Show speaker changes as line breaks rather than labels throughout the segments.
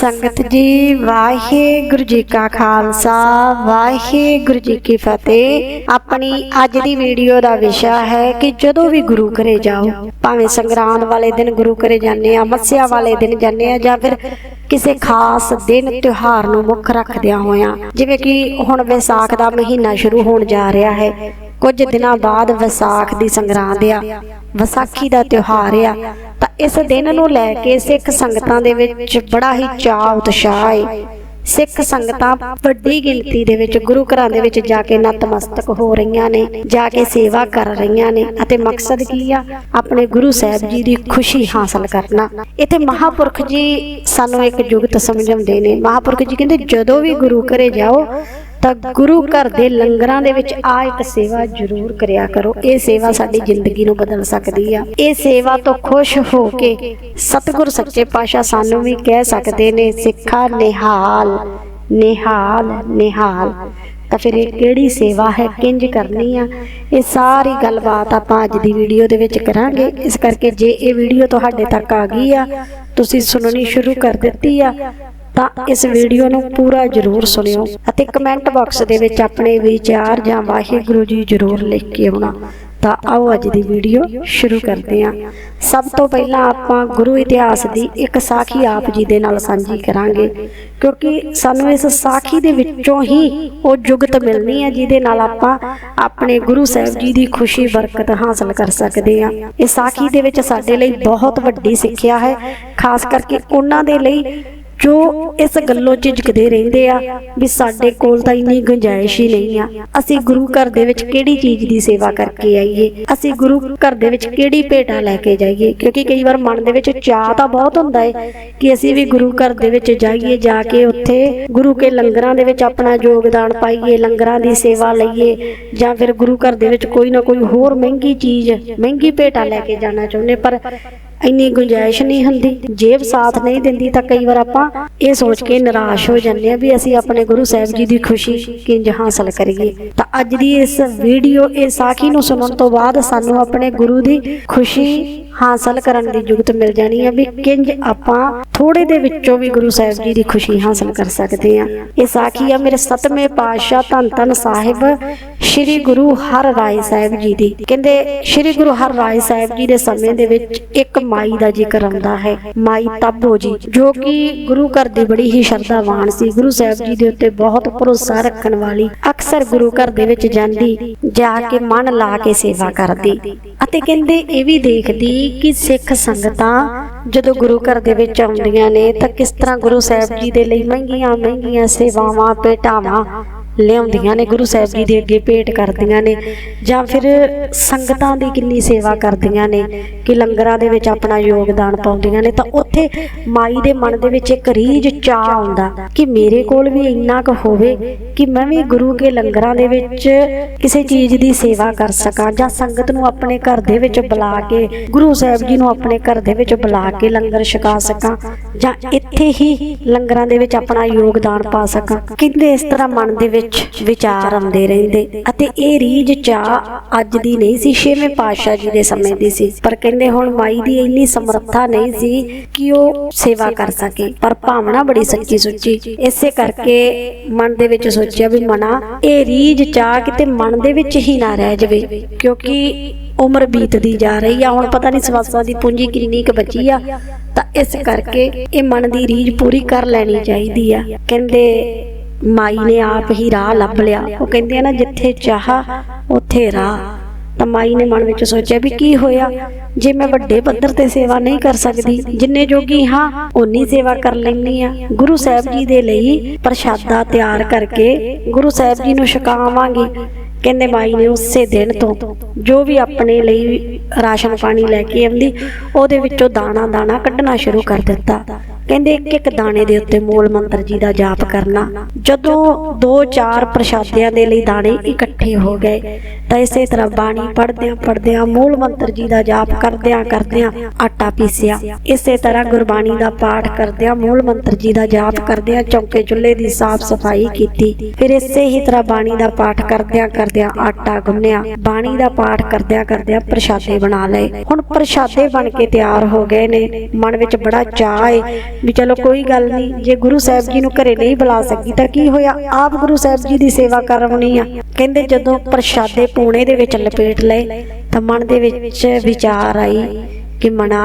ਸੰਗਤ ਜੀ, ਵਾਹਿਗੁਰੂ ਜੀ ਕਾ ਖਾਲਸਾ, ਵਾਹਿਗੁਰੂ ਜੀ ਕੀ ਫਤਿਹ। ਆਪਣੀ ਅੱਜ ਦੀ ਵੀਡੀਓ ਦਾ ਵਿਸ਼ਾ ਹੈ ਕਿ ਜਦੋਂ ਵੀ ਗੁਰੂ ਘਰੇ ਜਾਓ, ਭਾਵੇਂ ਸੰਗਰਾਂਦ ਵਾਲੇ ਦਿਨ ਗੁਰੂ ਘਰੇ ਜਾਂਦੇ ਆ, ਮੱਸਿਆ ਵਾਲੇ ਦਿਨ ਜਾਂਦੇ ਆ, ਜਾਂ ਫਿਰ ਕਿਸੇ ਖਾਸ ਦਿਨ ਤਿਉਹਾਰ ਨੂੰ ਮੁੱਖ ਰੱਖਦਿਆਂ ਹੋਇਆਂ, ਜਿਵੇਂ ਕਿ ਹੁਣ ਵਿਸਾਖ ਦਾ ਮਹੀਨਾ ਸ਼ੁਰੂ ਹੋਣ ਜਾ ਰਿਹਾ ਹੈ। ਕੁਝ ਦਿਨਾਂ ਬਾਅਦ ਵਿਸਾਖ ਦੀ ਸੰਗਰਾਂਦ ਆ, ਵਿਸਾਖੀ ਦਾ ਤਿਉਹਾਰ ਆ, ਤਾਂ ਇਸ ਦਿਨ ਨੂੰ ਲੈ ਕੇ ਸਿੱਖ ਸੰਗਤਾਂ ਦੇ ਵਿੱਚ ਬੜਾ ਹੀ ਚਾਅ ਉਤਸ਼ਾਹ ਹੈ ਸਿੱਖ ਸੰਗਤਾਂ ਵੱਡੀ ਗਿਣਤੀ ਦੇ ਵਿੱਚ ਗੁਰੂ ਘਰਾਂ ਦੇ ਵਿੱਚ ਜਾ ਕੇ ਨਤਮਸਤਕ ਹੋ ਰਹੀਆਂ ਨੇ, ਜਾ ਕੇ ਸੇਵਾ ਕਰ ਰਹੀਆਂ ਨੇ ਅਤੇ ਮਕਸਦ ਕੀ ਆ? ਆਪਣੇ ਗੁਰੂ ਸਾਹਿਬ ਜੀ ਦੀ ਖੁਸ਼ੀ ਹਾਸਲ ਕਰਨਾ। ਇੱਥੇ ਮਹਾਪੁਰਖ ਜੀ ਸਾਨੂੰ ਇੱਕ ਜੁਗਤ ਸਮਝਾਉਂਦੇ ਨੇ। ਮਹਾਪੁਰਖ ਜੀ ਕਹਿੰਦੇ, ਜਦੋਂ ਵੀ ਗੁਰੂ ਘਰੇ ਜਾਓ ਤਾਂ ਗੁਰੂ ਘਰ ਦੇ ਲੰਗਰਾਂ ਦੇ ਵਿੱਚ ਆ ਇੱਕ ਸੇਵਾ ਜ਼ਰੂਰ ਕਰਿਆ ਕਰੋ। ਇਹ ਸੇਵਾ ਸਾਡੀ ਜ਼ਿੰਦਗੀ ਨੂੰ ਬਦਲ ਸਕਦੀ ਆ। ਇਹ ਸੇਵਾ ਤੋਂ ਖੁਸ਼ ਹੋ ਕੇ ਸਤਿਗੁਰ ਸੱਚੇ ਪਾਤਸ਼ਾਹ ਸਾਨੂੰ ਵੀ ਕਹਿ ਸਕਦੇ ਨੇ, ਸਿੱਖਾ ਨਿਹਾਲ ਨਿਹਾਲ ਨਿਹਾਲ। ਤਾਂ ਫਿਰ ਇਹ ਕਿਹੜੀ ਸੇਵਾ ਹੈ? ਕਿੰਜ ਕਰਨੀ ਆ? ਇਹ ਸਾਰੀ ਗੱਲਬਾਤ ਆਪਾਂ ਅੱਜ ਦੀ ਵੀਡੀਓ ਦੇ ਵਿੱਚ ਕਰਾਂਗੇ। ਇਸ ਕਰਕੇ ਜੇ ਇਹ ਵੀਡੀਓ ਤੁਹਾਡੇ ਤੱਕ ਆ ਗਈ ਆ, ਤੁਸੀਂ ਸੁਣਨੀ ਸ਼ੁਰੂ ਕਰ ਦਿੱਤੀ ਆ। ਤਾਂ ਇਸ ਵੀਡੀਓ ਨੂੰ ਪੂਰਾ ਜ਼ਰੂਰ ਸੁਣਿਓ ਅਤੇ ਕਮੈਂਟ ਬਾਕਸ ਦੇ ਵਿੱਚ ਆਪਣੇ ਵਿਚਾਰ ਜਾਂ ਵਾਹਿਗੁਰੂ ਜੀ ਜ਼ਰੂਰ ਲਿਖ ਕੇ ਆਉਣਾ। ਤਾਂ ਆਓ ਅੱਜ ਦੀ ਵੀਡੀਓ ਸ਼ੁਰੂ ਕਰਦੇ ਹਾਂ। ਸਭ ਤੋਂ ਪਹਿਲਾਂ ਆਪਾਂ ਗੁਰੂ ਇਤਿਹਾਸ ਦੀ ਇੱਕ ਸਾਖੀ ਆਪ ਜੀ ਦੇ ਨਾਲ ਸਾਂਝੀ ਕਰਾਂਗੇ, ਕਿਉਂਕਿ ਸਾਨੂੰ ਇਸ ਸਾਖੀ ਦੇ ਵਿੱਚੋਂ ਹੀ ਉਹ ਜੁਗਤ ਮਿਲਣੀ ਹੈ, ਜਿਹਦੇ ਨਾਲ ਆਪਾਂ ਆਪਣੇ ਗੁਰੂ ਸਾਹਿਬ ਜੀ ਦੀ ਖੁਸ਼ੀ, ਬਰਕਤ ਹਾਸਲ ਕਰ ਸਕਦੇ ਹਾਂ। ਇਹ ਸਾਖੀ ਦੇ ਵਿੱਚ ਸਾਡੇ ਲਈ ਬਹੁਤ ਵੱਡੀ ਸਿੱਖਿਆ ਹੈ, ਖਾਸ ਕਰਕੇ ਉਹਨਾਂ ਦੇ ਲਈ ਜੋ ਇਸ ਗੱਲੋਂ ਝਿਜਕਦੇ ਰਹਿੰਦੇ ਆ ਵੀ ਸਾਡੇ ਕੋਲ ਤਾਂ ਇੰਨੀ ਗੁੰਜਾਇਸ਼ ਹੀ ਨਹੀਂ ਆ। ਅਸੀਂ ਗੁਰੂ ਘਰ ਦੇ ਵਿੱਚ ਕਿਹੜੀ ਚੀਜ਼ ਦੀ ਸੇਵਾ ਕਰਕੇ ਆਈਏ? ਅਸੀਂ ਗੁਰੂ ਘਰ ਦੇ ਵਿੱਚ ਕਿਹੜੀ ਭੇਟਾ ਲੈ ਕੇ ਜਾਈਏ? ਕਿਉਂਕਿ ਕਈ ਵਾਰ ਮਨ ਦੇ ਵਿੱਚ ਚਾਹ ਤਾਂ ਬਹੁਤ ਹੁੰਦਾ ਹੈ ਕਿ ਅਸੀਂ ਵੀ ਗੁਰੂ ਘਰ ਦੇ ਵਿੱਚ ਜਾਈਏ, ਜਾ ਕੇ ਉੱਥੇ ਗੁਰੂ ਕੇ ਲੰਗਰਾਂ ਦੇ ਵਿੱਚ ਆਪਣਾ ਯੋਗਦਾਨ ਪਾਈਏ, ਲੰਗਰਾਂ ਦੀ ਸੇਵਾ ਲਈਏ, ਜਾਂ ਫਿਰ ਗੁਰੂ ਘਰ ਦੇ ਵਿੱਚ ਕੋਈ ਨਾ ਕੋਈ ਹੋਰ ਮਹਿੰਗੀ ਚੀਜ਼, ਮਹਿੰਗੀ ਭੇਟਾ ਲੈ ਕੇ ਜਾਣਾ ਚਾਹੁੰਦੇ ਪਰ ਇੰਨੀ ਗੁੰਜਾਇਸ਼ ਨਹੀਂ ਹੁੰਦੀ। ਜੇਬ ਸਾਥ ਨਹੀਂ ਦਿੰਦੀ ਤਾਂ ਕਈ ਵਾਰ ਆਪਾਂ ਇਹ ਸੋਚ ਕੇ ਨਿਰਾਸ਼ ਹੋ ਜਾਂਦੇ ਆ ਵੀ ਅਸੀਂ ਆਪਣੇ ਗੁਰੂ ਸਾਹਿਬ ਜੀ ਦੀ ਖੁਸ਼ੀ ਕਿੰਜ ਹਾਸਲ ਕਰੀਏ। ਤਾਂ ਅੱਜ ਦੀ ਇਸ ਵੀਡੀਓ ਇਹ ਸਾਖੀ ਨੂੰ ਸੁਣਨ ਤੋਂ ਬਾਅਦ ਸਾਨੂੰ ਆਪਣੇ ਗੁਰੂ ਦੀ ਖੁਸ਼ੀ ਹਾਸਲ ਕਰਨ ਦੀ ਜੁਗਤ ਮਿਲ ਜਾਣੀ ਹੈ ਵੀ ਕਿੰਜ ਆਪਾਂ ਥੋੜੇ ਦੇ ਵਿੱਚੋਂ ਵੀ ਗੁਰੂ ਸਾਹਿਬ ਜੀ ਦੀ ਖੁਸ਼ੀ ਹਾਸਲ ਕਰ ਸਕਦੇ ਆ। ਇਹ ਸਾਖੀ ਆ ਮੇਰੇ ਸਤਵੇਂ ਪਾਤਸ਼ਾਹ ਧੰਨ ਧੰਨ ਸਾਹਿਬ ਸ੍ਰੀ ਗੁਰੂ ਹਰ ਰਾਏ ਸਾਹਿਬ ਜੀ ਦੀ। ਕਹਿੰਦੇ ਸ੍ਰੀ ਗੁਰੂ ਹਰ ਰਾਏ ਸਾਹਿਬ ਜੀ ਦੇ ਸਮੇਂ ਦੇ ਵਿੱਚ ਇੱਕ ਮਾਈ ਦਾ ਜ਼ਿਕਰ ਆਉਂਦਾ ਹੈ। ਮਾਈ ਤਾਬੋ ਜੀ, ਜੋ ਕਿ ਗੁਰੂ ਘਰ ਦੀ ਬੜੀ ਹੀ ਸ਼ਰਧਾਵਾਨ ਸੀ। ਗੁਰੂ ਸਾਹਿਬ ਜੀ ਦੇ ਉੱਤੇ ਬਹੁਤ ਭਰੋਸਾ ਰੱਖਣ ਵਾਲੀ ਅਕਸਰ ਗੁਰੂ ਘਰ ਦੇ ਵਿੱਚ ਜਾਂਦੀ, ਜਾ ਕੇ ਮਨ ਲਾ ਕੇ ਸੇਵਾ ਕਰਦੀ। ਅਤੇ ਕਹਿੰਦੇ ਇਹ ਵੀ ਦੇਖਦੀ ਕਿ ਸਿੱਖ ਸੰਗਤਾਂ ਜਦੋਂ ਗੁਰੂ ਘਰ ਦੇ ਵਿੱਚ ਆਉਂਦੀਆਂ ਨੇ, ਤਾਂ ਕਿਸ ਤਰ੍ਹਾਂ ਗੁਰੂ ਸਾਹਿਬ ਜੀ ਦੇ ਲਈ ਮਹਿੰਗੀਆਂ ਮਹਿੰਗੀਆਂ ਸੇਵਾਵਾਂ, ਭੇਟਾਵਾਂ ਲਿਆਉਂਦੀਆਂ ਨੇ, ਗੁਰੂ ਸਾਹਿਬ ਜੀ ਦੇ ਅੱਗੇ ਭੇਟ ਕਰਦੀਆਂ ਨੇ, ਜਾਂ ਫਿਰ ਸੰਗਤਾਂ ਦੀ ਕਿੰਨੀ ਸੇਵਾ ਕਰਦੀਆਂ ਨੇ, ਕਿ ਲੰਗਰਾਂ ਦੇ ਵਿੱਚ ਆਪਣਾ ਯੋਗਦਾਨ ਪਾਉਂਦੀਆਂ ਨੇ, ਤਾਂ ਉੱਥੇ ਮਾਈ ਦੇ ਮਨ ਦੇ ਵਿੱਚ ਇੱਕ ਰੀਝ ਚਾਹ ਆਉਂਦਾ ਕਿ ਮੇਰੇ ਕੋਲ ਵੀ ਇੰਨਾ ਕੁ ਹੋਵੇ ਕਿ ਮੈਂ ਵੀ ਗੁਰੂ ਕੇ ਲੰਗਰਾਂ ਦੇ ਵਿੱਚ ਕਿਸੇ ਚੀਜ਼ ਦੀ ਸੇਵਾ ਕਰ ਸਕਾਂ, ਜਾਂ ਸੰਗਤ ਨੂੰ ਆਪਣੇ ਘਰ ਦੇ ਵਿੱਚ ਬੁਲਾ ਕੇ, ਗੁਰੂ ਸਾਹਿਬ ਜੀ ਨੂੰ ਆਪਣੇ ਘਰ ਦੇ ਵਿੱਚ ਬੁਲਾ ਕੇ ਲੰਗਰ ਛਕਾ ਸਕਾਂ। ਜਾਂ ਇੱਥੇ ਹੀ ਲੰਗਰਾਂ ਦੇ ਵਿੱਚ ਆਪਣਾ ਯੋਗਦਾਨ ਪਾ ਸਕਾਂ। ਕਹਿੰਦੇ ਇਸ ਤਰ੍ਹਾਂ ਮਨ ਦੇ ਵਿੱਚ ਵਿਚਾਰ ਆਉਂਦੇ ਰਹਿੰਦੇ ਅਤੇ ਇਹ ਰੀਝ ਚਾਹ ਅੱਜ ਦੀ ਨਹੀਂ ਸੀ, ਛੇਵੇਂ ਪਾਤਸ਼ਾਹ ਜੀ ਦੇ ਸਮੇਂ ਦੀ ਸੀ। ਪਰ ਕਹਿੰਦੇ ਹੁਣ ਮਾਈ ਦੀ ਇੰਨੀ ਸਮਰੱਥਾ ਨਹੀਂ ਸੀ ਕਿ ਉਹ ਸੇਵਾ ਕਰ ਸਕੇ। ਪਰ ਭਾਵਨਾ ਬੜੀ ਸੱਚੀ ਸੁੱਚੀ। ਇਸੇ ਕਰਕੇ ਮਨ ਦੇ ਵਿੱਚ ਸੋਚਿਆ ਵੀ ਮਨਾ, ਇਹ ਰੀਝ ਚਾਹ ਕਿਤੇ ਮਨ ਦੇ ਵਿੱਚ ਹੀ ਨਾ ਰਹਿ ਜਾਵੇ। ਕਿਉਂਕਿ ਉਮਰ ਬੀਤਦੀ ਜਾ ਰਹੀ ਆ, ਹੁਣ ਪਤਾ ਨਹੀਂ ਸਵਾਸਾਂ ਦੀ ਪੂੰਜੀ ਕਿੰਨੀ ਕੁ ਬਚੀ ਆ, ਤਾਂ ਇਸ ਕਰਕੇ ਇਹ ਮਨ ਦੀ ਰੀਝ ਪੂਰੀ ਕਰ ਲੈਣੀ ਚਾਹੀਦੀ ਆ। ਕਹਿੰਦੇ ਮਾਈ ਨੇ ਆਪ ਹੀ ਰਾਹ ਲੱਭ ਲਿਆ। ਉਹ ਕਹਿੰਦੇ ਆ ਨਾ, ਜਿੱਥੇ ਚਾਹ, ਉੱਥੇ ਰਾਹ। ਤਾਂ ਮਾਈ ਨੇ ਮਨ ਵਿੱਚ ਸੋਚਿਆ ਵੀ ਕੀ ਹੋਇਆ? ਜੇ ਮੈਂ ਵੱਡੇ ਪੱਧਰ ਤੇ ਸੇਵਾ ਨਹੀਂ ਕਰ ਸਕਦੀ, ਜਿੰਨੇ ਜੋਗੀ ਹਾਂ, ਓਨੀ ਸੇਵਾ ਕਰ ਲੈਣੀ ਆ। ਗੁਰੂ ਸਾਹਿਬ ਜੀ ਦੇ ਲਈ ਪ੍ਰਸ਼ਾਦਾ ਤਿਆਰ ਕਰਕੇ ਗੁਰੂ ਸਾਹਿਬ ਜੀ ਨੂੰ ਛਕਾਵਾਂਗੀ। ਕਹਿੰਦੇ ਮਾਈ ਨੇ ਉਸੇ ਦਿਨ ਤੋਂ ਜੋ ਵੀ ਆਪਣੇ ਲਈ ਰਾਸ਼ਨ ਪਾਣੀ ਲੈ ਕੇ ਆਉਂਦੀ, ਉਹਦੇ ਵਿੱਚੋਂ ਦਾਣਾ ਦਾਣਾ ਕੱਢਣਾ ਸ਼ੁਰੂ ਕਰ ਦਿੱਤਾ। ਕਹਿੰਦੇ ਇੱਕ ਇੱਕ ਦਾਣੇ ਦੇ ਉੱਤੇ ਮੂਲ ਮੰਤਰ ਜੀ ਦਾ ਜਾਪ ਕਰਨਾ। ਜਦੋਂ ਦੋ ਚਾਰ ਪ੍ਰਸ਼ਾਦਿਆਂ ਦੇ ਲਈ ਦਾਣੇ ਇਕੱਠੇ ਹੋ ਗਏ ਤਾਂ ਇਸੇ ਤਰ੍ਹਾਂ ਬਾਣੀ ਪੜਦਿਆਂ ਪੜ੍ਹਦਿਆਂ ਮੂਲ ਮੰਤਰ ਜੀ ਦਾ ਜਾਪ ਕਰਦਿਆਂ ਕਰਦਿਆਂ ਆਟਾ ਪੀਸਿਆ। ਇਸੇ ਤਰ੍ਹਾਂ ਗੁਰਬਾਣੀ ਦਾ ਪਾਠ ਕਰਦਿਆਂ ਮੂਲ ਮੰਤਰ ਜੀ ਦਾ ਜਾਪ ਕਰਦਿਆਂ ਚੌਕੇ ਚੁੱਲ੍ਹੇ ਦੀ ਸਾਫ਼ ਸਫ਼ਾਈ ਕੀਤੀ। ਫਿਰ ਇਸੇ ਹੀ ਤਰ੍ਹਾਂ ਬਾਣੀ ਦਾ ਪਾਠ ਕਰਦਿਆਂ ਕਰਦਿਆਂ ਆਟਾ ਗੁੰਨਿਆ। ਬਾਣੀ ਦਾ ਪਾਠ ਕਰਦਿਆਂ ਕਰਦਿਆਂ ਪ੍ਰਸ਼ਾਦੇ ਬਣਾ ਲਏ। ਹੁਣ ਪ੍ਰਸ਼ਾਦੇ ਬਣ ਕੇ ਤਿਆਰ ਹੋ ਗਏ ਨੇ। ਮਨ ਵਿੱਚ ਬੜਾ ਚਾਅ ਹੈ ਵੀ ਚਲੋ ਕੋਈ ਗੱਲ ਨਹੀਂ, ਜੇ ਗੁਰੂ ਸਾਹਿਬ ਜੀ ਨੂੰ ਘਰੇ ਨਹੀਂ ਬੁਲਾ ਸਕੀ ਤਾਂ ਕੀ ਹੋਇਆ? ਆਪ ਗੁਰੂ ਸਾਹਿਬ ਜੀ ਦੀ ਸੇਵਾ ਕਰਵਣੀ ਆ। ਕਹਿੰਦੇ ਜਦੋਂ ਪ੍ਰਸ਼ਾਦੇ ਪੂਣੇ ਦੇ ਵਿੱਚ ਲਪੇਟ ਲਏ ਤਾਂ ਮਨ ਦੇ ਵਿੱਚ ਵਿਚਾਰ ਆਈ ਕਿ ਮਨਾ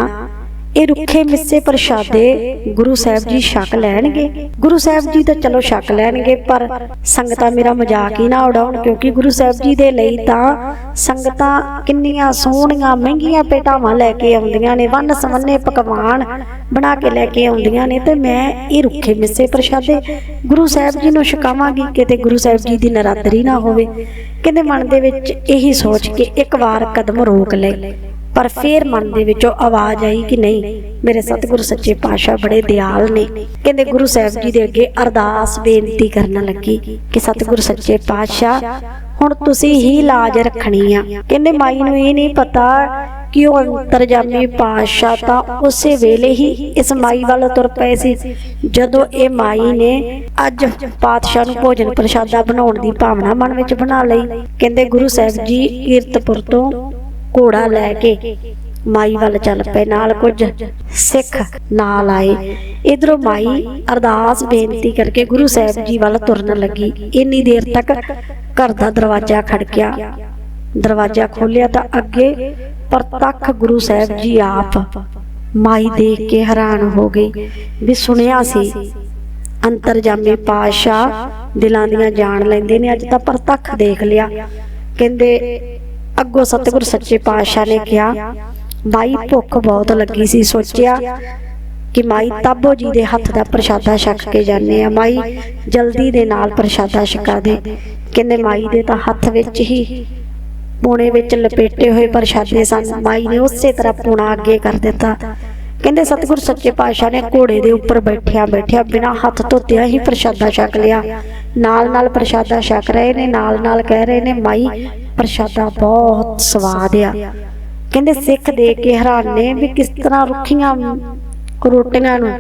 ਇਹ ਰੁੱਖੇ ਮਿੱਸੇ ਪ੍ਰਸ਼ਾਦੇ ਗੁਰੂ ਸਾਹਿਬ ਜੀ ਛਕ ਲੈਣਗੇ। ਗੁਰੂ ਸਾਹਿਬ ਜੀ ਤਾਂ ਚਲੋ ਛਕ ਲੈਣਗੇ, ਪਰ ਸੰਗਤਾਂ ਮੇਰਾ ਮਜ਼ਾਕ ਹੀ ਨਾ ਉਡਾਉਣ, ਕਿਉਂਕਿ ਗੁਰੂ ਸਾਹਿਬ ਜੀ ਦੇ ਲਈ ਤਾਂ ਸੰਗਤਾਂ ਕਿੰਨੀਆਂ ਸੋਹਣੀਆਂ, ਮਹਿੰਗੀਆਂ ਪੇਟਾਵਾਂ ਲੈ ਕੇ ਆਉਂਦੀਆਂ ਨੇ ਵੰਨ ਸਵੰਨੇ ਪਕਵਾਨ ਬਣਾ ਕੇ ਲੈ ਕੇ ਆਉਂਦੀਆਂ ਨੇ, ਤੇ ਮੈਂ ਇਹ ਰੁੱਖੇ ਮਿੱਸੇ ਪ੍ਰਸ਼ਾਦੇ ਗੁਰੂ ਸਾਹਿਬ ਜੀ ਨੂੰ ਛਕਾਵਾਂਗੀ, ਕਿਤੇ ਗੁਰੂ ਸਾਹਿਬ ਜੀ ਦੀ ਨਰਾਦਰੀ ਨਾ ਹੋਵੇ। ਕਹਿੰਦੇ ਮਨ ਦੇ ਵਿੱਚ ਇਹੀ ਸੋਚ ਕੇ ਇੱਕ ਵਾਰ ਕਦਮ ਰੋਕ ਲਏ। ਪਰ ਫੇਰ ਮਨ ਦੇ ਵਿੱਚੋਂ ਆਵਾਜ਼ ਆਈ ਕਿ ਨਹੀਂ, ਮੇਰੇ ਸਤਿਗੁਰੂ ਸੱਚੇ ਪਾਤਸ਼ਾਹ ਬੜੇ ਦਿਆਲ ਨੇ। ਕਹਿੰਦੇ ਗੁਰੂ ਸਾਹਿਬ ਜੀ ਦੇ ਅੱਗੇ ਅਰਦਾਸ ਬੇਨਤੀ ਕਰਨ ਲੱਗੀ ਕਿ ਸਤਿਗੁਰੂ ਸੱਚੇ ਪਾਤਸ਼ਾਹ, ਹੁਣ ਤੁਸੀਂ ਹੀ ਲਾਜ ਰੱਖਣੀ ਆ। ਕਹਿੰਦੇ ਮਾਈ ਨੂੰ ਇਹ ਨਹੀਂ ਪਤਾ ਕਿ ਉਹ ਅੰਤਰਜਾਮੀ ਪਾਤਸ਼ਾਹ ਤਾਂ ਉਸੇ ਵੇਲੇ ਹੀ ਇਸ ਮਾਈ ਵੱਲ ਤੁਰ ਪਏ ਸੀ, ਜਦੋਂ ਇਹ ਮਾਈ ਨੇ ਅੱਜ ਪਾਤਸ਼ਾਹ ਨੂੰ ਭੋਜਨ ਪ੍ਰਸ਼ਾਦਾ ਬਣਾਉਣ ਦੀ ਭਾਵਨਾ ਮਨ ਵਿੱਚ ਬਣਾ ਲਈ। ਕਹਿੰਦੇ ਗੁਰੂ ਸਾਹਿਬ ਜੀ, ਕੀਰਤਪੁਰ ਤੋਂ ਘੋੜਾ ਲੈ ਕੇ ਮਾਈ ਵੱਲ ਚੱਲ ਪਏ, ਨਾਲ ਕੁਝ ਸਿੱਖ ਨਾਲ ਆਏ। ਇਧਰੋਂ ਮਾਈ ਅਰਦਾਸ ਬੇਨਤੀ ਕਰਕੇ ਗੁਰੂ ਸਾਹਿਬ ਜੀ ਵੱਲ ਤੁਰਨ ਲੱਗੀ। ਇੰਨੀ ਦੇਰ ਤੱਕ ਘਰ ਦਾ ਦਰਵਾਜ਼ਾ ਖੜਕਿਆ। ਦਰਵਾਜ਼ਾ ਖੋਲਿਆ ਤਾਂ ਅੱਗੇ ਪ੍ਰਤੱਖ ਗੁਰੂ ਸਾਹਿਬ ਜੀ ਆਪ ਮਾਈ ਦੇਖ ਕੇ ਹੈਰਾਨ ਹੋ ਗਈ ਵੀ ਸੁਣਿਆ ਸੀ, ਅੰਤਰਜਾਮੀ ਪਾਤਸ਼ਾਹ ਦਿਲਾਂ ਦੀਆਂ ਜਾਣ ਲੈਂਦੇ ਨੇ, ਅੱਜ ਤਾਂ ਪ੍ਰਤੱਖ ਦੇਖ ਲਿਆ। ਕਹਿੰਦੇ ਅੱਗੋਂ ਸਤਿਗੁਰ ਸੱਚੇ ਪਾਤਸ਼ਾਹ ਨੇ ਕਿਹਾ ਮਾਈ ਭੁੱਖ ਬਹੁਤ ਲੱਗੀ ਸੀ, ਸੋਚਿਆ ਕਿ ਮਾਈ ਤਾਬੋ ਜੀ ਦੇ ਹੱਥ ਦਾ ਪ੍ਰਸ਼ਾਦਾ ਛਕ ਕੇ ਜਾਂਦੇ ਆ ਮਾਈ ਜਲਦੀ ਦੇ ਨਾਲ ਪ੍ਰਸ਼ਾਦਾ ਛਕਾ ਦੇ। ਕਹਿੰਦੇ, ਮਾਈ ਦੇ ਤਾਂ ਹੱਥ ਵਿੱਚ ਹੀ ਪੂਣੇ ਵਿੱਚ ਲਪੇਟੇ ਹੋਏ ਪ੍ਰਸ਼ਾਦੇ ਸਨ। ਮਾਈ ਨੇ ਉਸੇ ਤਰ੍ਹਾਂ ਪੂਣਾ ਅੱਗੇ ਕਰ ਦਿੱਤਾ। ਕਹਿੰਦੇ ਸਤਿਗੁਰ ਸੱਚੇ ਪਾਤਸ਼ਾਹ ਨੇ ਘੋੜੇ ਦੇ ਉੱਪਰ ਬੈਠਿਆ ਬੈਠਿਆ ਬਿਨਾਂ ਹੱਥ ਧੋਤਿਆਂ ਹੀ ਪ੍ਰਸ਼ਾਦਾ ਛਕ ਲਿਆ। ਨਾਲ ਨਾਲ ਪ੍ਰਸ਼ਾਦਾ ਛਕ ਰਹੇ ਨੇ, ਨਾਲ ਨਾਲ ਕਹਿ ਰਹੇ ਨੇ, ਮਾਈ, ਪ੍ਰਸ਼ਾਦਾ ਬਹੁਤ ਸਵਾਦ ਆ। ਕਹਿੰਦੇ ਸਿੱਖ ਦੇਖ ਕੇ ਹੈਰਾਨ ਨੇ ਵੀ ਕਿਸ ਤਰ੍ਹਾਂ ਰੁੱਖੀਆਂ ਰੋਟੀਆਂ ਨੂੰ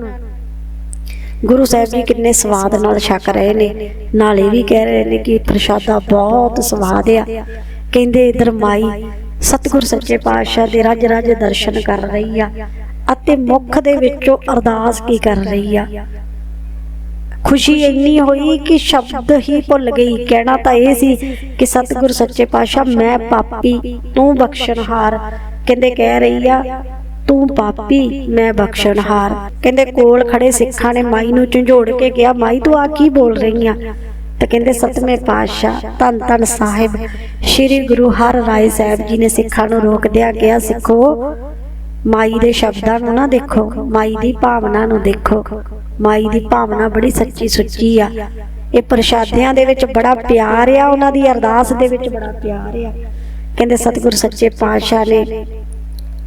ਗੁਰੂ ਸਾਹਿਬ ਜੀ ਕਿੰਨੇ ਸਵਾਦ ਨਾਲ ਛਕ ਰਹੇ ਨੇ। ਨਾਲ ਇਹ ਵੀ ਕਹਿ ਰਹੇ ਨੇ ਕਿ ਪ੍ਰਸ਼ਾਦਾ ਬਹੁਤ ਸਵਾਦ ਆ। ਕਹਿੰਦੇ ਇਧਰ ਮਾਈ, ਸਤਿਗੁਰ ਸੱਚੇ ਪਾਤਸ਼ਾਹ ਦੇ ਰਜ ਰਜ ਦਰਸ਼ਨ ਕਰ ਰਹੀ ਆ। ਅਤੇ ਮੁਖ ਦੇ ਵਿੱਚੋਂ ਅਰਦਾਸ ਕੀ ਕਰ ਰਹੀ ਆ? ਖੁਸ਼ੀ ਇੰਨੀ ਹੋਈ ਕਿ ਸ਼ਬਦ ਹੀ ਭੁੱਲ ਗਈ। ਕਹਿਣਾ ਤਾਂ ਇਹ ਸੀ ਕਿ ਸਤਿਗੁਰ ਸੱਚੇ ਪਾਤਸ਼ਾਹ, ਮੈਂ ਪਾਪੀ, ਤੂੰ ਬਖਸ਼ਣਹਾਰ। ਕਹਿੰਦੇ ਕਹਿ ਰਹੀ ਆ, ਤੂੰ ਪਾਪੀ, ਮੈਂ ਬਖਸ਼ਣਹਾਰ। ਕਹਿੰਦੇ ਕੋਲ ਖੜੇ ਸਿੱਖਾਂ ਨੇ ਮਾਈ ਨੂੰ ਝੰਜੋੜ ਕੇ ਕਿਹਾ, ਮਾਈ ਤੂੰ ਆ ਕੀ ਬੋਲ ਰਹੀ ਆ? ਤਾਂ ਕਹਿੰਦੇ ਸਤਵੇਂ ਪਾਤਸ਼ਾਹ, ਧੰਨ ਧੰਨ ਸਾਹਿਬ, ਸ੍ਰੀ ਗੁਰੂ ਹਰ ਰਾਏ ਸਾਹਿਬ ਜੀ ਨੇ ਸਿੱਖਾਂ ਨੂੰ ਰੋਕਦਿਆਂ ਕਿਹਾ, ਸਿੱਖੋ ਮਾਈ ਦੇ ਸ਼ਬਦਾਂ ਨੂੰ ਨਾ ਦੇਖੋ, ਮਾਈ ਦੀ ਭਾਵਨਾ ਨੂੰ ਦੇਖੋ। ਮਾਈ ਦੀ ਭਾਵਨਾ ਬੜੀ ਸੱਚੀ ਸੁੱਚੀ ਆ। ਇਹ ਪ੍ਰਸ਼ਾਦਿਆਂ ਦੇ ਵਿੱਚ ਬੜਾ ਪਿਆਰ ਆ, ਉਹਨਾਂ ਦੀ ਅਰਦਾਸ ਦੇ ਵਿੱਚ ਬੜਾ ਪਿਆਰ ਆ। ਕਹਿੰਦੇ ਸਤਿਗੁਰ ਸੱਚੇ ਪਾਤਸ਼ਾਹ ਨੇ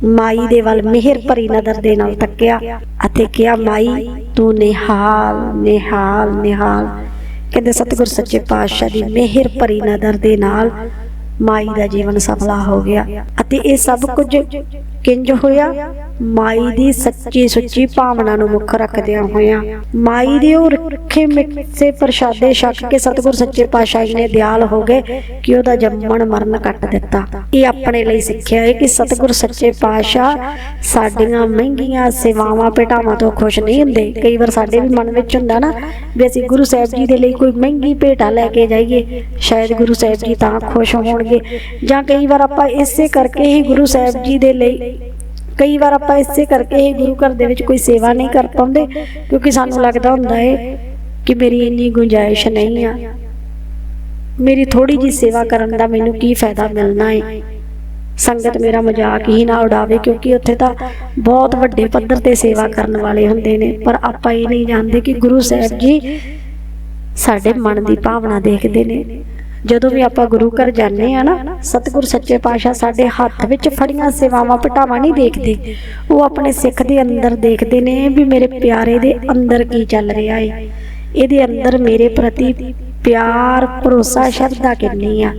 ਮਾਈ ਦੇ ਵੱਲ ਮਿਹਰ ਭਰੀ ਨਜ਼ਰ ਦੇ ਨਾਲ ਤੱਕਿਆ ਅਤੇ ਕਿਹਾ, ਮਾਈ, ਤੂੰ ਨਿਹਾਲ ਨਿਹਾਲ ਨਿਹਾਲ। ਕਹਿੰਦੇ ਸਤਿਗੁਰ ਸੱਚੇ ਪਾਤਸ਼ਾਹ ਦੀ ਮਿਹਰ ਭਰੀ ਨਜ਼ਰ ਦੇ ਨਾਲ ਮਾਈ ਦਾ ਜੀਵਨ ਸਫਲਾ ਹੋ ਗਿਆ। ਅਤੇ ਇਹ ਸਭ ਕੁਝ ਕਿੰਜ ਹੋਇਆ, ਮਾਈ ਦੀ ਸੱਚੀ ਸੁੱਚੀ ਭਾਵਨਾ ਨੂੰ ਮੁੱਖ ਰੱਖਦਿਆਂ ਹੋਇਆਂ, ਮਾਈ ਦੇ ਉਹ ਰੱਖੇ ਮਿੱਸੇ ਪ੍ਰਸ਼ਾਦੇ ਛਕ ਕੇ ਸਤਿਗੁਰ ਸੱਚੇ ਪਾਤਸ਼ਾਹ ਜੀ ਨੇ ਦਿਆਲ ਹੋ ਗਏ ਕਿ ਉਹਦਾ ਜੰਮਣ ਮਰਨ ਕੱਟ ਦਿੱਤਾ। ਇਹ ਆਪਣੇ ਲਈ ਸਿੱਖਿਆ ਹੈ ਕਿ ਸਤਿਗੁਰ ਸੱਚੇ ਪਾਤਸ਼ਾਹ ਸਾਡੀਆਂ ਮਹਿੰਗੀਆਂ ਸੇਵਾਵਾਂ ਭੇਟਾਵਾਂ ਤੋਂ ਖੁਸ਼ ਨਹੀਂ ਹੁੰਦੇ। ਕਈ ਵਾਰ ਸਾਡੇ ਵੀ ਮਨ ਵਿੱਚ ਹੁੰਦਾ ਨਾ ਵੀ ਅਸੀਂ ਗੁਰੂ ਸਾਹਿਬ ਜੀ ਦੇ ਲਈ ਕੋਈ ਮਹਿੰਗੀ ਭੇਟਾ ਲੈ ਕੇ ਜਾਈਏ, ਸ਼ਾਇਦ ਗੁਰੂ ਸਾਹਿਬ ਜੀ ਤਾਂ ਖੁਸ਼ ਹੋਣਗੇ। ਜਾਂ ਕਈ ਵਾਰ ਆਪਾਂ ਇਸੇ ਕਰਕੇ ਹੀ ਗੁਰੂ ਸਾਹਿਬ ਜੀ ਦੇ ਲਈ ਕਈ ਵਾਰ ਆਪਾਂ ਇਸੇ ਕਰਕੇ ਹੀ ਗੁਰੂ ਘਰ ਦੇ ਵਿੱਚ ਕੋਈ ਸੇਵਾ ਨਹੀਂ ਕਰ ਪਾਉਂਦੇ, ਕਿਉਂਕਿ ਸਾਨੂੰ ਲੱਗਦਾ ਹੁੰਦਾ ਹੈ ਕਿ ਮੇਰੀ ਇੰਨੀ ਗੁੰਜਾਇਸ਼ ਨਹੀਂ ਆ। ਮੇਰੀ ਥੋੜੀ ਜੀ ਸੇਵਾ ਕਰਨ ਦਾ ਮੈਨੂੰ ਕੀ ਫਾਇਦਾ ਮਿਲਣਾ ਹੈ ਸੰਗਤ ਮੇਰਾ ਮਜ਼ਾਕ ਹੀ ਨਾ ਉਡਾਵੇ, ਕਿਉਂਕਿ ਉੱਥੇ ਤਾਂ ਬਹੁਤ ਵੱਡੇ ਪੱਧਰ ਤੇ ਸੇਵਾ ਕਰਨ ਵਾਲੇ ਹੁੰਦੇ ਨੇ। ਪਰ ਆਪਾਂ ਇਹ ਨਹੀਂ ਜਾਣਦੇ ਕਿ ਗੁਰੂ ਸਾਹਿਬ ਜੀ ਸਾਡੇ ਮਨ ਦੀ ਭਾਵਨਾ ਦੇਖਦੇ ਨੇ। ਜਦੋਂ ਵੀ ਆਪਾਂ ਗੁਰੂ ਘਰ ਜਾਂਦੇ ਆ ਨਾ ਸਤਿਗੁਰ ਸੱਚੇ ਪਾਤਸ਼ਾਹ ਸਾਡੇ ਹੱਥ ਵਿੱਚ ਫੜੀਆਂ ਸੇਵਾਵਾਂ ਪਟਾਵਾਂ ਨਹੀਂ ਦੇਖਦੇ। ਉਹ ਆਪਣੇ ਸਿੱਖ ਦੇ ਅੰਦਰ ਦੇਖਦੇ ਨੇ ਵੀ ਮੇਰੇ ਪਿਆਰੇ ਦੇ ਅੰਦਰ ਕੀ ਚੱਲ ਰਿਹਾ ਏ। ਇਹਦੇ ਅੰਦਰ ਮੇਰੇ ਪ੍ਰਤੀ ਪਿਆਰ ਭਰੋਸਾ ਸ਼ਰਧਾ ਕਿੰਨੀ ਆ।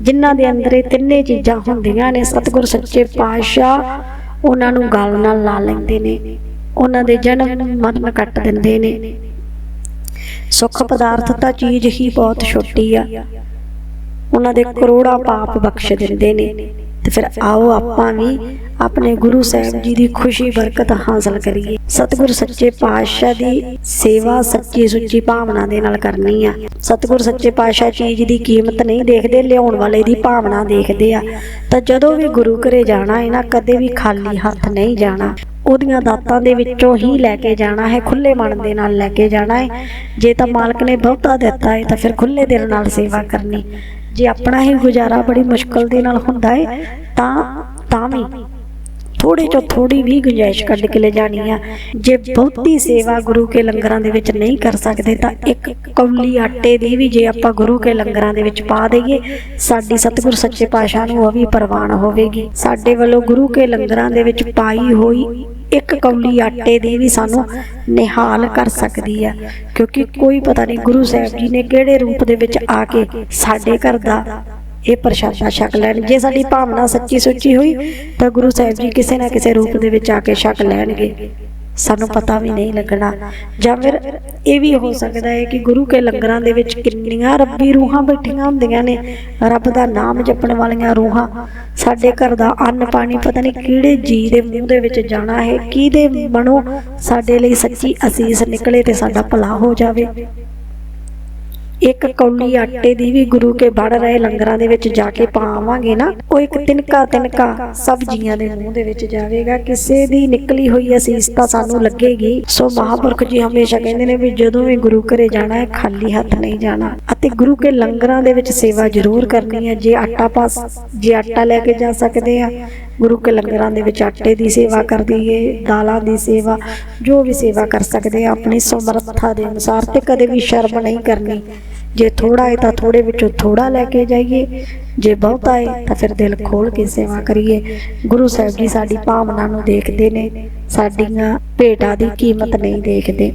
ਜਿਨ੍ਹਾਂ ਦੇ ਅੰਦਰ ਇਹ ਤਿੰਨੇ ਚੀਜ਼ਾਂ ਹੁੰਦੀਆਂ ਨੇ ਸਤਿਗੁਰ ਸੱਚੇ ਪਾਤਸ਼ਾਹ ਉਹਨਾਂ ਨੂੰ ਗਲ ਨਾਲ ਲਾ ਲੈਂਦੇ ਨੇ। ਉਹਨਾਂ ਦੇ ਜਨਮ ਮਰਨ ਕੱਟ ਦਿੰਦੇ ਨੇ। ਸੁੱਖ ਪਦਾਰਥ ਤਾਂ ਚੀਜ਼ ਹੀ ਬਹੁਤ ਛੋਟੀ ਆ ਉਹਨਾਂ ਦੇ ਕਰੋੜਾਂ ਪਾਪ ਬਖਸ਼ ਦਿੰਦੇ ਨੇ। ਤੇ ਫਿਰ ਆਓ ਆਪਾਂ ਵੀ ਆਪਣੇ ਗੁਰੂ ਸਾਹਿਬ ਜੀ ਦੀ ਖੁਸ਼ੀ, ਬਰਕਤ ਹਾਸਲ ਕਰੀਏ। ਸਤਿਗੁਰ ਸੱਚੇ ਪਾਤਸ਼ਾਹ ਦੀ ਸੇਵਾ ਸੱਚੀ ਸੁੱਚੀ ਭਾਵਨਾ ਦੇ ਨਾਲ ਕਰਨੀ ਆ। ਸਤਿਗੁਰ ਸੱਚੇ ਪਾਤਸ਼ਾਹ ਚੀਜ਼ ਦੀ ਕੀਮਤ ਨਹੀਂ ਦੇਖਦੇ, ਲਿਆਉਣ ਵਾਲੇ ਦੀ ਭਾਵਨਾ ਦੇਖਦੇ ਆ। ਤਾਂ ਜਦੋਂ ਵੀ ਗੁਰੂ ਘਰੇ ਜਾਣਾ ਹੈ ਨਾ, ਕਦੇ ਵੀ ਖਾਲੀ ਹੱਥ ਨਹੀਂ ਜਾਣਾ। ਉਹਦੀਆਂ ਦਾਤਾਂ ਦੇ ਵਿੱਚੋਂ ਹੀ ਲੈ ਕੇ ਜਾਣਾ ਹੈ ਖੁੱਲੇ ਮਨ ਦੇ ਨਾਲ ਲੈ ਕੇ ਜਾਣਾ ਹੈ। ਜੇ ਤਾਂ ਮਾਲਕ ਨੇ ਬਹੁਤਾ ਦਿੱਤਾ ਹੈ, ਤਾਂ ਫਿਰ ਖੁੱਲੇ ਦਿਲ ਨਾਲ ਸੇਵਾ ਕਰਨੀ। ਜੇ ਆਪਣਾ ਹੀ ਗੁਜ਼ਾਰਾ ਬੜੀ ਮੁਸ਼ਕਲ ਦੇ ਨਾਲ ਹੁੰਦਾ ਹੈ ਤਾਂ ਤਾਂ ਵੀ। ਥੋੜੇ ਚੋਂ ਥੋੜੀ ਵੀ ਗੁੰਜਾਇਸ਼ ਕੱਢ ਕੇ ਲੈ ਜਾਣੀ ਆ। ਜੇ ਬਹੁਤੀ ਸੇਵਾ ਗੁਰੂ ਕੇ ਲੰਗਰਾਂ ਦੇ ਵਿੱਚ ਨਹੀਂ ਕਰ ਸਕਦੇ, ਤਾਂ ਇੱਕ ਕੌਲੀ ਆਟੇ ਦੀ ਵੀ ਜੇ ਆਪਾਂ ਗੁਰੂ ਕੇ ਲੰਗਰਾਂ ਦੇ ਵਿੱਚ ਪਾ ਦਈਏ, ਸਾਡੀ ਸਤਿਗੁਰ ਸੱਚੇ ਪਾਤਸ਼ਾਹ ਨੂੰ ਉਹ ਵੀ ਪ੍ਰਵਾਨ ਹੋਵੇਗੀ। ਸਾਡੇ ਵੱਲੋਂ ਗੁਰੂ ਕੇ ਲੰਗਰਾਂ ਦੇ ਵਿੱਚ ਪਾਈ ਹੋਈ ਇੱਕ ਕੌਲੀ ਆਟੇ ਦੀ ਵੀ ਸਾਨੂੰ ਨਿਹਾਲ ਕਰ ਸਕਦੀ ਆ। ਕਿਉਂਕਿ ਕੋਈ ਪਤਾ ਨਹੀਂ ਗੁਰੂ ਸਾਹਿਬ ਜੀ ਨੇ ਕਿਹੜੇ ਰੂਪ ਦੇ ਵਿੱਚ ਆ ਕੇ ਸਾਡੇ ਘਰ ਦਾ ਇਹ ਪ੍ਰਸ਼ਾਦਾ ਛਕ ਲੈਣ। ਜੇ ਸਾਡੀ ਭਾਵਨਾ ਸੱਚੀ ਸੁੱਚੀ ਹੋਈ, ਤਾਂ ਗੁਰੂ ਸਾਹਿਬ ਜੀ ਕਿਸੇ ਨਾ ਕਿਸੇ ਰੂਪ ਦੇ ਵਿੱਚ ਆ ਕੇ ਛਕ ਲੈਣਗੇ। ਸਾਨੂੰ ਪਤਾ ਵੀ ਨਹੀਂ ਲੱਗਣਾ। ਜਾਂ ਫਿਰ ਇਹ ਵੀ ਹੋ ਸਕਦਾ ਹੈ ਕਿ ਗੁਰੂ ਕੇ ਲੰਗਰਾਂ ਦੇ ਵਿੱਚ ਕਿੰਨੀਆਂ ਰੱਬੀ ਰੂਹਾਂ ਬੈਠੀਆਂ ਹੁੰਦੀਆਂ ਨੇ। ਰੱਬ ਦਾ ਨਾਮ ਜਪਣ ਵਾਲੀਆਂ ਰੂਹਾਂ। ਸਾਡੇ ਘਰ ਦਾ ਅੰਨ ਪਾਣੀ ਪਤਾ ਨਹੀਂ ਕਿਹੜੇ ਜੀ ਦੇ ਮੂੰਹ ਦੇ ਵਿੱਚ ਜਾਣਾ ਹੈ, ਕਿਹਦੇ ਮਨੋਂ ਸਾਡੇ ਲਈ ਸੱਚੀ ਅਸੀਸ ਨਿਕਲੇ ਤੇ ਸਾਡਾ ਭਲਾ ਹੋ ਜਾਵੇ। ਇੱਕ ਕੌਲੀ ਆਟੇ ਦੀ ਵੀ ਗੁਰੂ ਕੇ ਬੜ ਰਹੇ ਲੰਗਰਾਂ ਦੇ ਵਿੱਚ ਜਾ ਕੇ ਪਾਵਾਂਗੇ ਨਾ, ਉਹ ਇੱਕ ਤਿਨਕਾ ਤਿਨਕਾ ਸਭ ਜੀਆਂ ਦੇ ਮੂੰਹ ਦੇ ਵਿੱਚ ਜਾਵੇਗਾ। ਕਿਸੇ ਦੀ ਨਿਕਲੀ ਹੋਈ ਅਸੀਸ ਤਾਂ ਸਾਨੂੰ ਲੱਗੇਗੀ। ਸੋ ਮਹਾਪੁਰਖ ਜੀ ਹਮੇਸ਼ਾ ਕਹਿੰਦੇ ਨੇ ਵੀ ਜਦੋਂ ਵੀ ਗੁਰੂ ਘਰੇ ਜਾਣਾ ਹੈ, ਖਾਲੀ ਹੱਥ ਨਹੀਂ ਜਾਣਾ। ਅਤੇ ਗੁਰੂ ਕੇ ਲੰਗਰਾਂ ਦੇ ਵਿੱਚ ਸੇਵਾ ਜ਼ਰੂਰ ਕਰਨੀ ਹੈ। ਜੇ ਆਟਾ ਪਾਸ ਜੇ ਆਟਾ ਲੈ ਕੇ ਜਾ ਸਕਦੇ ਆ ਗੁਰੂ ਕੇ ਲੰਗਰਾਂ ਦੇ ਵਿੱਚ ਆਟੇ ਦੀ ਸੇਵਾ ਕਰ ਦਈਏ ਦਾਲਾਂ ਦੀ ਸੇਵਾ, ਜੋ ਵੀ ਸੇਵਾ ਕਰ ਸਕਦੇ ਆ, ਆਪਣੀ ਸਮਰੱਥਾ ਦੇ ਅਨੁਸਾਰ ਤੇ ਕਦੇ ਵੀ ਸ਼ਰਮ ਨਹੀਂ ਕਰਨੀ। ਜੇ ਥੋੜਾ ਹੈ ਤਾਂ ਥੋੜੇ ਵਿੱਚੋਂ ਥੋੜਾ ਲੈ ਕੇ ਜਾਈਏ। ਜੇ ਬਹੁਤਾ ਹੈ ਤਾਂ ਫਿਰ ਦਿਲ ਖੋਲ ਕੇ ਸੇਵਾ ਕਰੀਏ। ਗੁਰੂ ਸਾਹਿਬ ਜੀ ਸਾਡੀ ਭਾਵਨਾ ਨੂੰ ਦੇਖਦੇ ਨੇ। ਸਾਡੀਆਂ ਭੇਟਾਂ ਦੀ ਕੀਮਤ ਨਹੀਂ ਦੇਖਦੇ।